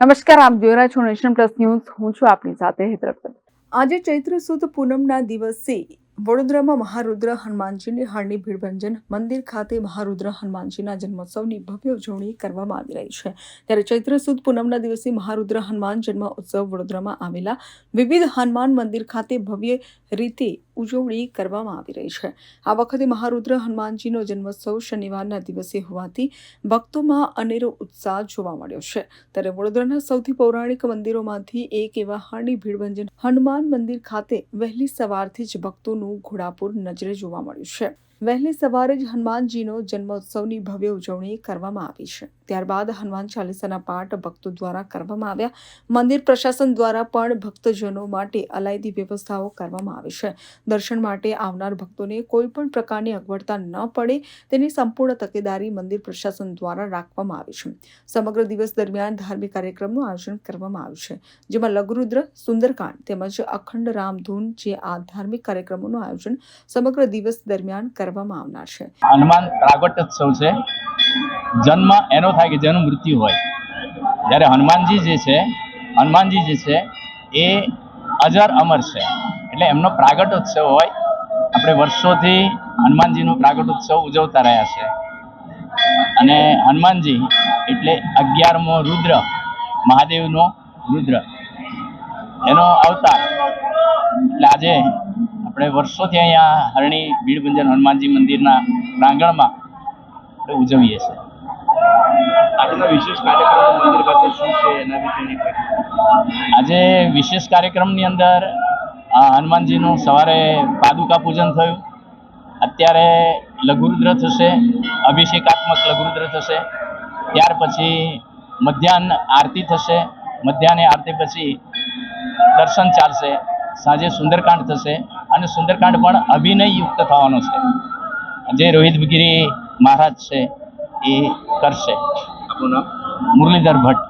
નમસ્કાર, આપ જોઈ રહ્યા છો નેશન પ્લસ ન્યૂઝ. હું છું આપની સાથે હેતરપત આજે ચૈત્ર સુદ પૂનમના દિવસે વડોદરામાં મહારુદ્ર હનુમાનજીની હારની ભીડભંજન મંદિર ખાતે મહારુદ્ર હનુમાનજીના જન્મોત્સવની ભવ્ય ઉજવણી કરવામાં આવી રહી છે. ત્યારે ચૈત્ર સુદ પૂનમના દિવસે મહારુદ્ર હનુમાન જન્મ ઉત્સવ વડોદરામાં આવેલા વિવિધ હનુમાન મંદિર ખાતે ભવ્ય રીતે ઉજવણી કરવામાં આવી રહી છે. આ વખતે મહારુદ્ર હનુમાનજીનો જન્મોત્સવ શનિવારના દિવસે હોવાથી ભક્તોમાં અનેરો ઉત્સાહ જોવા મળ્યો છે. ત્યારે વડોદરાના સૌથી પૌરાણિક મંદિરોમાંથી એક એવા હાર્ની ભીડભંજન હનુમાન મંદિર ખાતે વહેલી સવારથી જ ભક્તોનું ઘોડાપુર નજરે જોવા મળ્યું છે. વહેલી સવારે જ હનુમાનજીનો જન્મોત્સવની ભવ્ય ઉજવણી કરવામાં આવી છે. ત્યારબાદ હનુમાન ચાલીસાના પાઠ ભક્તો દ્વારા કરવામાં આવ્યા. મંદિર પ્રશાસન દ્વારા પણ ભક્તજનો માટે અલાયદી વ્યવસ્થાઓ કરવામાં આવી છે. દર્શન માટે આવનાર ભક્તોને કોઈ પણ પ્રકારની અગવડતા ન પડે તેની સંપૂર્ણ તકેદારી મંદિર પ્રશાસન દ્વારા રાખવામાં આવી છે. સમગ્ર દિવસ દરમિયાન ધાર્મિક કાર્યક્રમનું આયોજન કરવામાં આવ્યું છે, જેમાં લઘુરુદ્ર, સુંદરકાંડ તેમજ અખંડ રામધૂન જે આ ધાર્મિક કાર્યક્રમોનું આયોજન સમગ્ર દિવસ દરમિયાન કરવામાં આવનાર છે. હનુમાન પ્રાગટ્યોત્સવ છે. જન્મ એનો થાય કે જેનું મૃત્યુ હોય. જ્યારે હનુમાનજી જે છે, હનુમાનજી જે છે, એ અજર અમર છે. એટલે એમનો પ્રાગટ્યોત્સવ હોય. આપણે વર્ષોથી હનુમાનજીનો ઉત્સવ ઉજવતા રહ્યા છે. અને હનુમાનજી એટલે અગિયારમો રુદ્ર, મહાદેવનો રુદ્ર. એનો અવતાર. એટલે આજે આપણે વર્ષોથી અહીંયા હરણી ભીડભંજન હનુમાનજી મંદિરના પ્રાંગણમાં આપણે ઉજવીએ છીએ. આજનો વિશેષ કાર્યક્રમ મંદિર ખાતે શું છે? એના વિશેની આજે વિશેષ કાર્યક્રમની અંદર હનુમાનજીનું સવારે પાદુકા પૂજન થયું. અત્યારે લઘુરુદ્ર થશે અભિષેકાત્મક લઘુરુદ્ર થશે. ત્યાર પછી મધ્યાહન આરતી થશે. મધ્યાહન આરતી પછી દર્શન ચાલશે. સાંજે સુંદરકાંડ થશે. અને સુંદરકાંડ પણ અભિનય યુક્ત થવાનો છે. જે રોહિતગીરી મહારાજ છે એ કરશે. મુરલીધર ભટ્ટ.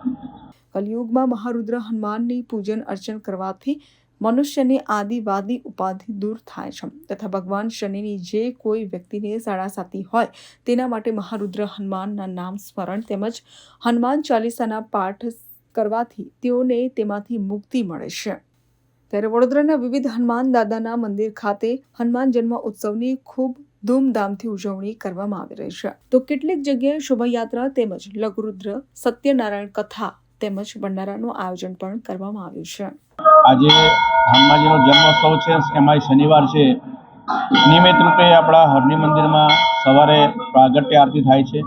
કલયુગમાં મહારુદ્ર હનુમાનની પૂજન અર્ચન કરવાથી મનુષ્યની આદિવાદી ઉપાધિ દૂર થાય છે. તથા ભગવાન શનિની જે કોઈ વ્યક્તિને સાડાસાતી હોય તેના માટે મહારુદ્ર હનુમાનના નામ સ્મરણ તેમજ હનુમાન ચાલીસાના પાઠ કરવાથી તેઓને તેમાંથી મુક્તિ મળે છે. ત્યારે વડોદરાના વિવિધ હનુમાન દાદાના મંદિર ખાતે હનુમાન જન્મ ઉત્સવની ખૂબ ધૂમધામથી ઉજવણી કરવામાં આવી રહી છે. તો કેટલીક જગ્યાએ શોભાયાત્રા તેમજ લઘુરુદ્ર, સત્યનારાયણ કથા તેમજ ભંડારાનું આયોજન પણ કરવામાં આવ્યું છે. આજે હનુમાનજીનો જન્મોત્સવ છે. એમાં શનિવાર છે. નિયમિત રૂપે આપણા હરની મંદિરમાં સવારે પ્રાગટ્ય આરતી થાય છે,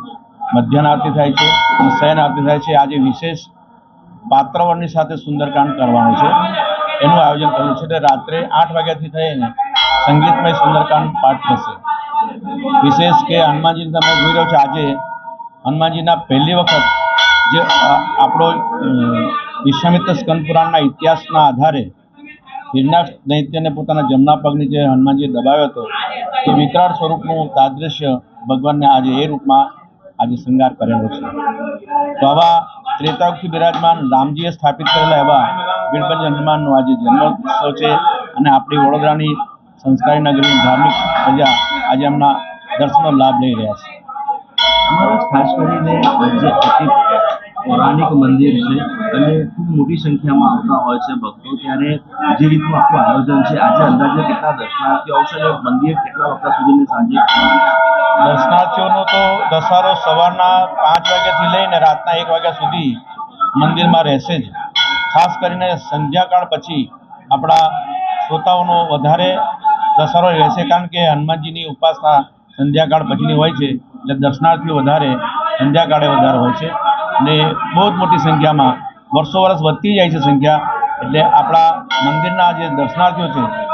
મધ્યાહન આરતી થાય છે, અને શયન આરતી થાય છે. આજે વિશેષ પાત્રવર્ણની સાથે સુંદરકાંડ કરવાનું છે. એનું આયોજન કર્યું છે. એટલે રાત્રે આઠ વાગ્યાથી થઈને સંગીતમય સુંદરકાંડ પાઠ થશે. વિશેષ કે હનુમાનજી તમે જોઈ રહ્યો છો આજે, હનુમાનજીના પહેલી વખત જે આપણો વિશ્વામિત્ર સ્કંદ પુરાણના ઇતિહાસના આધારે ગિરનાર દૈત્યને પોતાના જમણા પગની જે હનુમાનજીએ દબાવ્યો હતો, તે વિકરાળ સ્વરૂપનું તાદ્રશ્ય ભગવાનને આજે એ રૂપમાં આજે શૃંગાર કરેલો છે. તો આવા ત્રેતાયુગથી બિરાજમાન રામજીએ સ્થાપિત કરેલા એવા વીરભંજ હનુમાનનો આજે જન્મોત્સવ છે અને આપણી વડોદરાની સંસ્કારી નગરીની ધાર્મિક પ્રજા આજે એમના દર્શનનો લાભ લઈ રહ્યા છે. ખાસ કરીને જે પૌરાણિક મંદિર છે, અને ખૂબ મોટી સંખ્યામાં આવતા હોય છે ભક્તો, ત્યારે જે રીતનું આખું આયોજન છે, આજે અંદાજે કેટલા દર્શનાર્થીઓ આવશે અને મંદિર કેટલા વખત સુધીની સાંજે તો દસારો સવારના પાંચ વાગ્યાથી લઈને રાતના એક વાગ્યા સુધી મંદિરમાં રહેશે જ. ખાસ કરીને સંધ્યાકાળ પછી આપણા શ્રોતાઓનો વધારે દસારો રહેશે, કારણ કે હનુમાનજીની ઉપાસના સંધ્યાકાળ પછીની હોય છે, એટલે દર્શનાર્થીઓ વધારે સંધ્યાકાળે વધારે હોય છે. અને બહુ જ મોટી સંખ્યામાં, વર્ષો વર્ષ વધતી જાય છે સંખ્યા, એટલે આપણા મંદિરના જે દર્શનાર્થીઓ છે